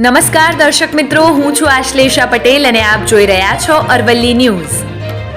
નમસ્કાર દર્શક મિત્રો, હું છું આશ્લેષા પટેલ અને આપ જોઈ રહ્યા છો અરવલ્લી ન્યૂઝ.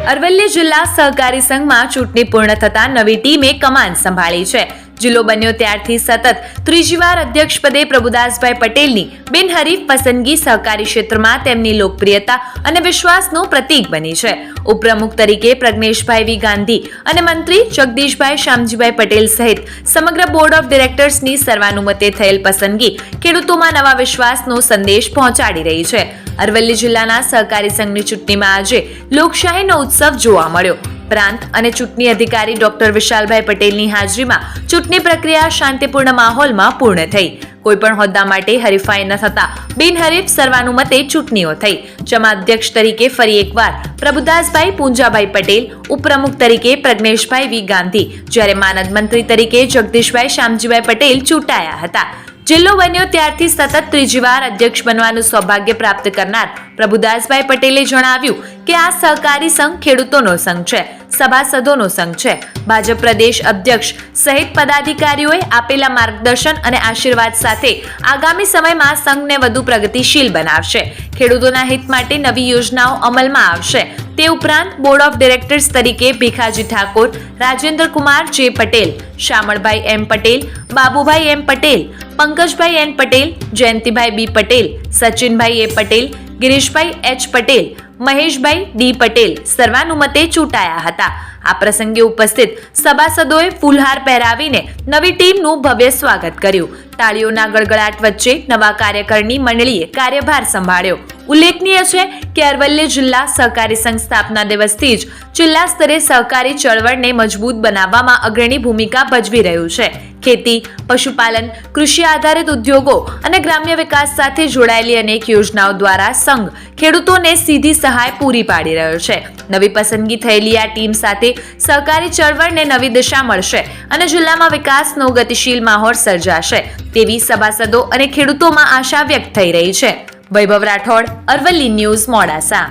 અરવલ્લી જિલ્લા સહકારી સંઘમાં ચૂંટણી પૂર્ણ થતાં નવી ટીમે કમાન સંભાળી છે. જિલ્લો બન્યો ત્યારથી સતત. ત્રીજી વાર અધ્યક્ષ પદે પ્રભુદાસભાઈ પટેલની બિનહરીફ પસંદગી સહકારી ક્ષેત્રમાં તેમની લોકપ્રિયતા અને વિશ્વાસનું પ્રતીક બની છે. ઉપપ્રમુખ તરીકે પ્રજ્ઞેશભાઈ વી ગાંધી અને મંત્રી જગદીશભાઈ શ્યામજીભાઈ પટેલ સહિત સમગ્ર બોર્ડ ઓફ ડિરેક્ટર્સની સર્વાનુમતે થયેલ પસંદગી ખેડૂતોમાં નવા વિશ્વાસનો સંદેશ પહોંચાડી રહી છે. અરવલ્લી જિલ્લાના સહકારી સંઘની ચૂંટણીમાં આજે લોકશાહીનો ઉત્સવ જોવા મળ્યો. પ્રાંત અને ચૂંટણી અધિકારી ડોક્ટર વિશાલભાઈ પટેલની હાજરીમાં ચૂંટણી પ્રક્રિયા શાંતિપૂર્ણ માહોલમાં પૂર્ણ થઈ. કોઈપણ હોદ્દા માટે હરીફાઈ ન થતા બિનહરીફ સર્વાનુમતે ચૂંટણીઓ થઈ. જેમાં અધ્યક્ષ તરીકે ફરી એકવાર પ્રભુદાસભાઈ પૂંજાભાઈ પટેલ, ઉપપ્રમુખ તરીકે પ્રજ્ઞેશભાઈ વી. ગાંધી, જ્યારે માનદ મંત્રી તરીકે જગદીશભાઈ શ્યામજીભાઈ પટેલ ચૂંટાયા હતા. જિલ્લો બન્યો ત્યારથી સતત ત્રીજી વાર અધ્યક્ષ બનવાનું સૌભાગ્ય પ્રાપ્ત કરનાર પ્રભુદાસભાઈ પટેલે જણાવ્યું કે આ સહકારી સંઘ ખેડૂતોનો સંઘ છે, સભાસદોનો સંઘ છે. ભાજપ પ્રદેશ અધ્યક્ષ સહિત પદાધિકારીઓએ આપેલા માર્ગદર્શન અને આશીર્વાદ સાથે આગામી સમયમાં સંઘને વધુ પ્રગતિશીલ બનાવશે. ખેડૂતોના હિત માટે નવી યોજનાઓ અમલમાં આવશે. તે ઉપરાંત બોર્ડ ઓફ ડિરેક્ટર્સ તરીકે Bhikhaji Thakor, Rajendra Kumar J Patel Shamalbhai M Patel, Babubhai M Patel, Pankajbhai N Patel, Jayantibhai B Patel, Sachinbhai A Patel Girishbhai H Patel, Maheshbhai D Patel સર્વાનુમતે ચૂંટાયા હતા. આ પ્રસંગે ઉપસ્થિત સભાસદોએ ફૂલહાર પહેરાવીને નવી ટીમનું ભવ્ય સ્વાગત કર્યું. તાળીઓના ગળગળાટ વચ્ચે નવા કાર્યકરની મંડળીએ કાર્યભાર સંભાળ્યો. ઉલ્લેખનીય છે કે અરવલ્લી જિલ્લા સહકારી સંઘ સ્થાપના દિવસથી જ જિલ્લા સ્તરે સહકારી ચળવળને મજબૂત બનાવવામાં અગ્રણી ભૂમિકા ભજવી રહ્યું છે. ખેતી, પશુપાલન, કૃષિ આધારિત ઉદ્યોગો અને ગ્રામ્ય વિકાસ સાથે જોડાયેલી અનેક યોજનાઓ દ્વારા સંઘ ખેડૂતોને સીધી સહાય પૂરી પાડી રહ્યો છે. નવી પસંદગી થયેલી આ ટીમ સાથે સહકારી ચળવળને નવી દિશા મળશે અને જિલ્લામાં વિકાસનો ગતિશીલ માહોલ સર્જાશે તેવી સભાસદો અને ખેડૂતોમાં આશા વ્યક્ત થઈ રહી છે. વૈભવ રાઠોડ, અરવલ્લી ન્યૂઝ, મોડાસા.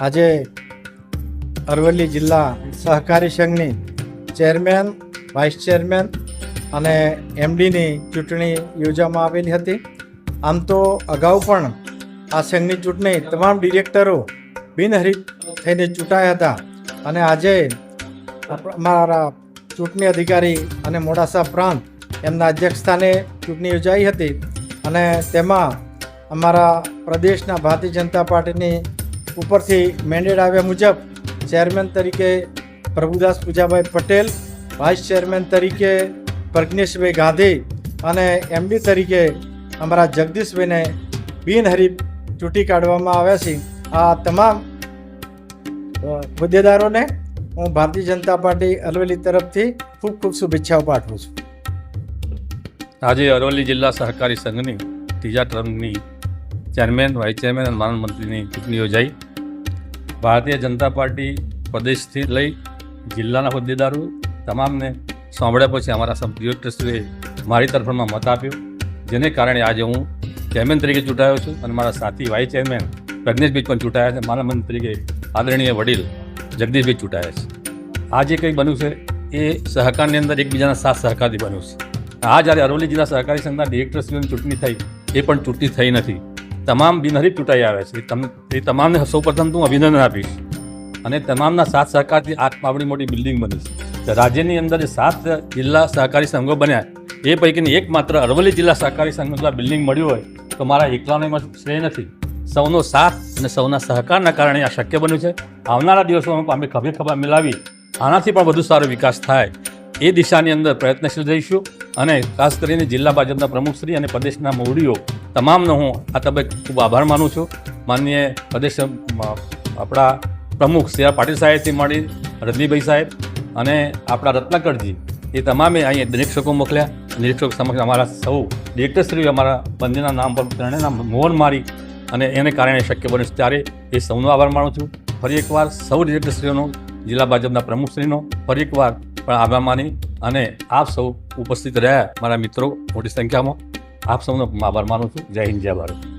આજે અરવલ્લી જિલ્લા સહકારી સંઘની ચેરમેન વાઇસ ચેરમેન અને એમડીની ચૂંટણી યોજવામાં આવેલી હતી. આમ તો અગાઉ પણ આ સંઘની ચૂંટણી તમામ ડિરેક્ટરો બિનહરીફ થઈને ચૂંટાયા હતા અને આજે અમારા ચૂંટણી અધિકારી અને મોડાસા પ્રાંત એમના અધ્યક્ષસ્થાને ચૂંટણી યોજાઈ હતી અને તેમાં અમારા પ્રદેશના ભારતીય જનતા પાર્ટીની ઉપરથી મેન્ડેટ આવ્યા મુજબ ચેરમેન તરીકે પ્રભુદાસ પૂજાભાઈ પટેલ વાઇસ ચેરમેન તરીકે પ્રજ્ઞેશભાઈ ગાંધી અને એમડી તરીકે અમારા જગદીશભાઈને બિનહરીફ ચૂંટી કાઢવામાં આવ્યા છે. આ તમામ હોદ્દેદારોને હું ભારતીય જનતા પાર્ટી અરવલ્લી તરફથી ખૂબ ખૂબ શુભેચ્છાઓ પાઠવું છું. આજે અરવલ્લી જિલ્લા સહકારી સંઘની ત્રીજા ટર્મની ચેરમેન, વાઇસ ચેરમેન અને માનદ મંત્રીની ચૂંટણી યોજાઈ. ભારતીય જનતા પાર્ટી પ્રદેશથી લઈ જિલ્લાના હોદ્દેદારો તમામને સાંભળ્યા પછી અમારા સબ ડિરેક્ટરશ્રીએ મારી તરફમાં મત આપ્યો, જેને કારણે આજે હું ચેરમેન તરીકે ચૂંટાયો છું અને મારા સાથી વાઇસ ચેરમેન પ્રજ્ઞેશભાઈ પણ ચૂંટાયા છે. મારા મંત્રી તરીકે આદરણીય વડીલ જગદીશભાઈ ચૂંટાયા છે. આ જે કંઈ બન્યું છે? એ સહકારની અંદર એકબીજાના સાથ સહકારથી બન્યું છે. આ જ્યારે અરવલ્લી જિલ્લા સહકારી સંઘના ડિરેક્ટરશ્રીઓની ચૂંટણી થઈ, એ પણ ચૂંટણી થઈ નથી. તમામ બિનહરીફ ચૂંટાઈ આવ્યા છે. એ એ તમામને સૌપ્રથમ તો હું અભિનંદન આપીશ. અને તમામના સાથ સહકારથી આ આવડી મોટી બિલ્ડિંગ બની છે. રાજ્યની અંદર જે સાત જિલ્લા સહકારી સંઘો બન્યા, એ પૈકીની એકમાત્ર અરવલ્લી જિલ્લા સહકારી સંઘનું બિલ્ડિંગ મળ્યું હોય, તો મારા એકલાનો એમાં શ્રેય નથી. સૌનો સાથ અને સૌના સહકારના કારણે આ શક્ય બન્યું છે. આવનારા દિવસોમાં અમે ખભે ખભા મિલાવી, આનાથી પણ વધુ સારો વિકાસ થાય. એ દિશાની અંદર પ્રયત્નશીલ રહીશું અને ખાસ કરીને જિલ્લા ભાજપના પ્રમુખશ્રી અને પ્રદેશના મોવડીઓ તમામનો હું આ તબક્કે ખૂબ આભાર માનું છું. માનનીય પ્રદેશ આપણા પ્રમુખ સી આર પાટીલ સાહેબથી મળી રજનીભાઈ સાહેબ અને આપણા રત્નાકરજી, એ તમામે અહીંયા નિરીક્ષકો મોકલ્યા. નિરીક્ષક સમક્ષ અમારા સૌ ડિરેક્ટરશ્રી અમારા બંનેના નામ પર, ત્રણેયના મોહન મારી અને એને કારણે શક્ય બન્યું ત્યારે એ સૌનો આભાર માનું છું. ફરી એકવાર સૌ ડિરેક્ટરશ્રીઓનો, જિલ્લા ભાજપના પ્રમુખશ્રીનો ફરી એકવાર પણ આભાર માની અને આપ સૌ ઉપસ્થિત રહ્યા. મારા મિત્રો મોટી સંખ્યામાં આપ સૌનો આભાર માનું છું. જય હિન્દ, જય ભારત.